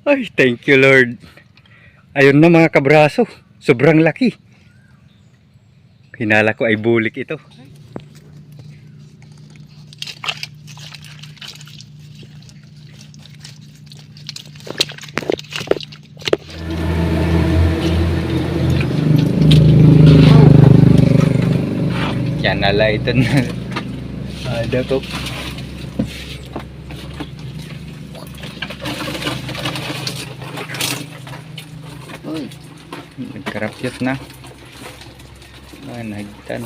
Ay, thank you Lord. Ayun na mga kabraso. Sobrang laki. Hinala ko ay bulik ito. Yan nala ito na. Ada ko. Nagkarakyat na. Ah, nahigitan.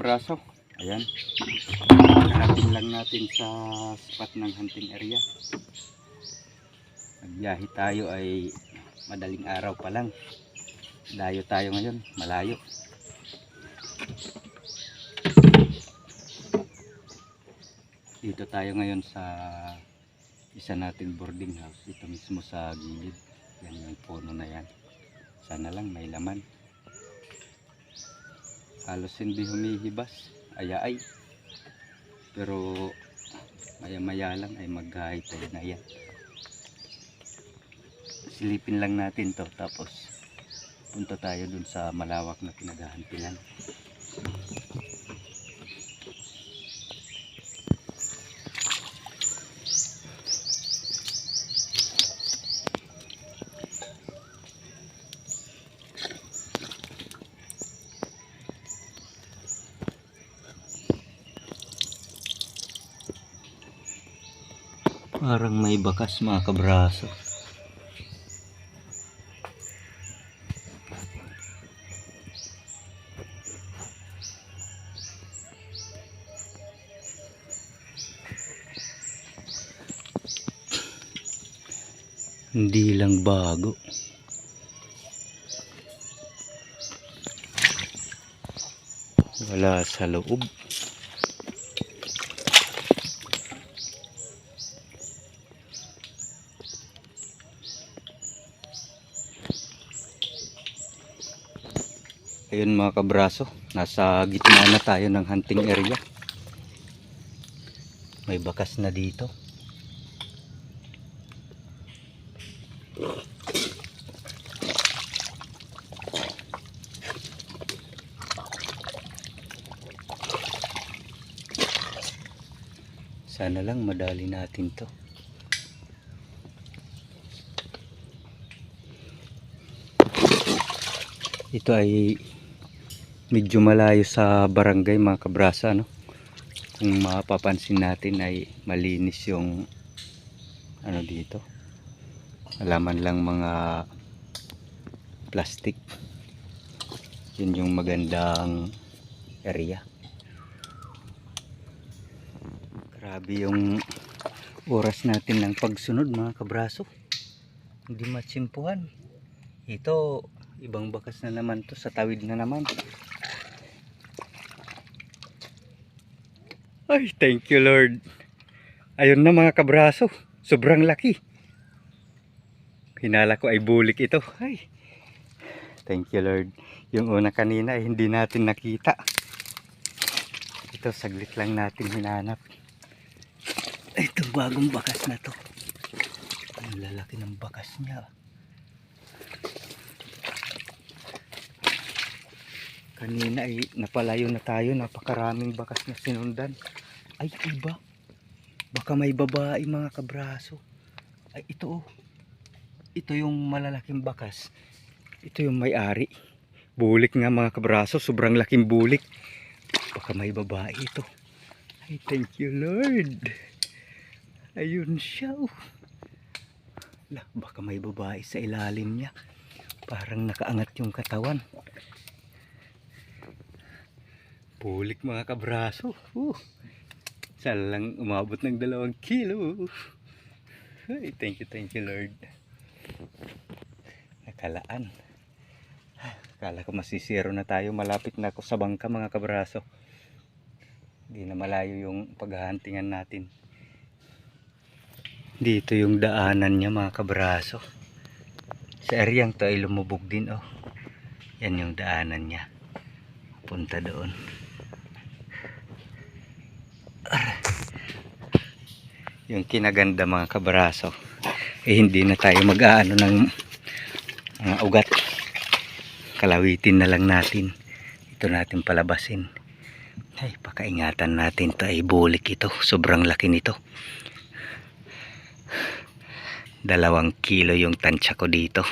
Kabraso. Ayan. Karating lang natin sa spot ng hunting area. Nagbiyahe tayo ay madaling araw pa lang. Layo tayo ngayon, malayo. Dito tayo ngayon sa isa nating boarding house. Ito mismo sa gilid. Yan yung puno na yan. Sana lang may laman halos hindi humihibas. Ayaay pero maya maya lang ay maghahay tayo na yan. Silipin lang natin to. Tapos punta tayo dun sa malawak na pinaghahantilan parang may bakas mga kabraso. Hindi lang bago. Wala sa loob Ayun mga kabraso, nasa gitna na tayo ng hunting area. May bakas na dito. Sana lang madali natin to. Ito ay medyo malayo sa barangay mga kabrasa no. Kung mapapansin natin ay malinis yung ano dito. Alaman lang mga plastic. Yun yung magandang area. Grabe yung oras natin ng pagsunod mga kabraso. Hindi matsimpuhan. Ito ibang bakas na naman to sa tawid na naman ay thank you lord. Ayun na mga kabraso. Sobrang laki. Hinala ko ay bulik ito. Ay. Thank you lord. Yung una kanina ay hindi natin nakita. Ito saglit lang natin hinanap. Ito bagong bakas na to. Ang lalaki ng bakas niya Kanina ay napalayo na tayo, napakaraming bakas na sinundan. Ay, iba. Baka may babae mga kabraso. Ay, ito oh. Ito yung malalaking bakas. Ito yung may-ari. Bulik nga mga kabraso, sobrang laking bulik. Baka may babae ito. Ay, thank you Lord. Ayun siya oh. Baka may babae sa ilalim niya. Parang nakaangat yung katawan. Pulik mga kabraso. Uh, sana lang umabot ng dalawang kilo. Ay, thank you, thank you Lord. Nakalaan. Akala ko masisiro na tayo. Malapit na ako sa bangka mga kabraso. Hindi na malayo yung paghahantingan natin. Dito yung daanan niya mga kabraso. Sa areang to ay lumubog din oh. Yan yung daanan niya. Punta doon. Yung kinaganda mga kabraso. Eh hindi na tayo mag-aano ng mga ugat. Kalawitin na lang natin. Ito natin palabasin. Ay, pakaingatan natin to ay bulik ito. Sobrang laki nito. Dalawang kilo yung tansya ko dito.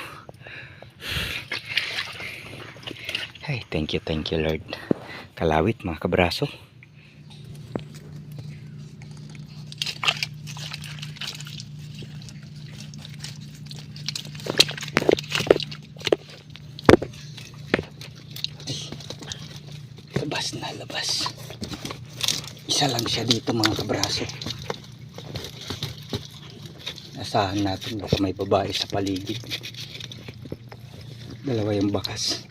Ay, thank you, thank you Lord. Kalawit mga kabraso. Labas na, labas. Isa lang siya dito mga kabraso. Asahan natin baka may babae sa paligid. Dalawa yung bakas.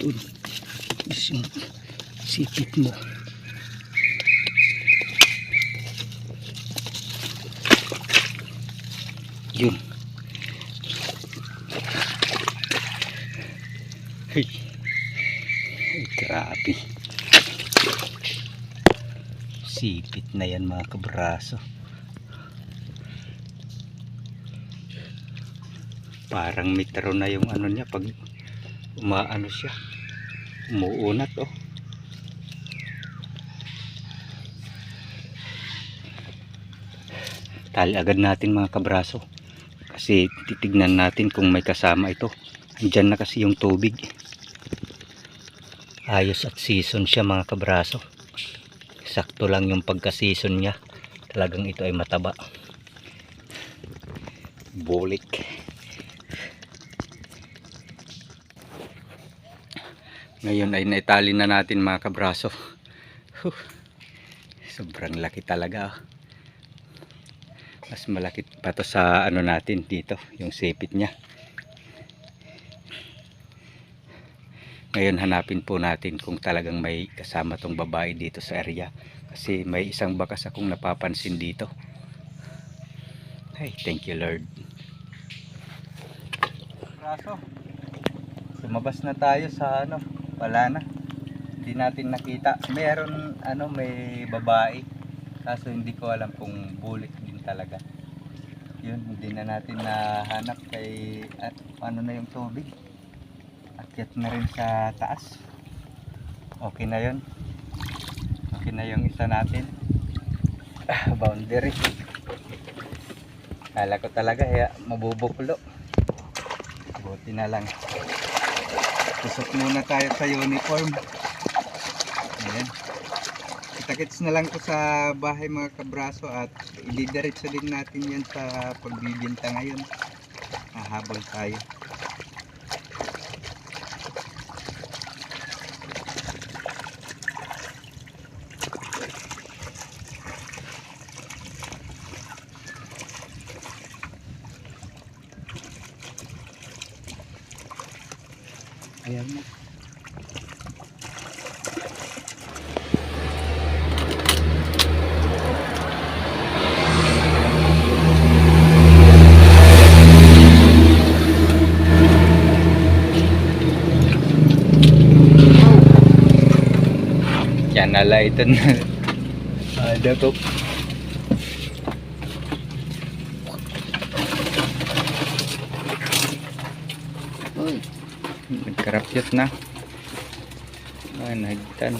Doon. Isang sipit mo. Yun. Ay. Ay, grabe. Sipit na yan mga kabraso. Parang metro na yung ano niya pag umaano siya. Umuunat oh. Tali agad natin mga kabraso. Kasi titignan natin kung may kasama ito. Andyan na kasi yung tubig. Ayos at season siya mga kabraso. Sakto lang yung pagka-season niya. Talagang ito ay mataba. Bulik. Ngayon ay naitali na natin mga kabraso. Huh. Sobrang laki talaga. oh. Mas malaki pa to sa ano natin dito, yung sipit niya. Ngayon hanapin po natin kung talagang may kasama tong babae dito sa area. Kasi may isang bakas akong napapansin dito. Ay, thank you Lord. Braso. Lumabas na tayo sa ano, wala na. Hindi natin nakita. Meron ano, may babae. Kaso hindi ko alam kung din talaga. Yun, hindi na natin nahanap kay at ano na yung tubig. Akyat na rin sa taas. Okay na yun. Okay na yung isa natin. Ah, boundary. Kala ko talaga ya, mabubuklo. Buti na lang. Pusok muna tayo sa uniform. Ayan. Kita-kits na lang ko sa bahay mga kabraso at ilidiretso din natin yan sa pagbibinta ngayon. Hahabol tayo. Ayan mo. Na. Ada ko. Uy. Nagkarapyat na. Ah, nagtan.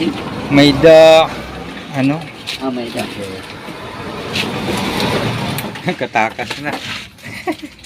Wala mo sa ising? May da... Ano? Ah, may ito. Katakas na.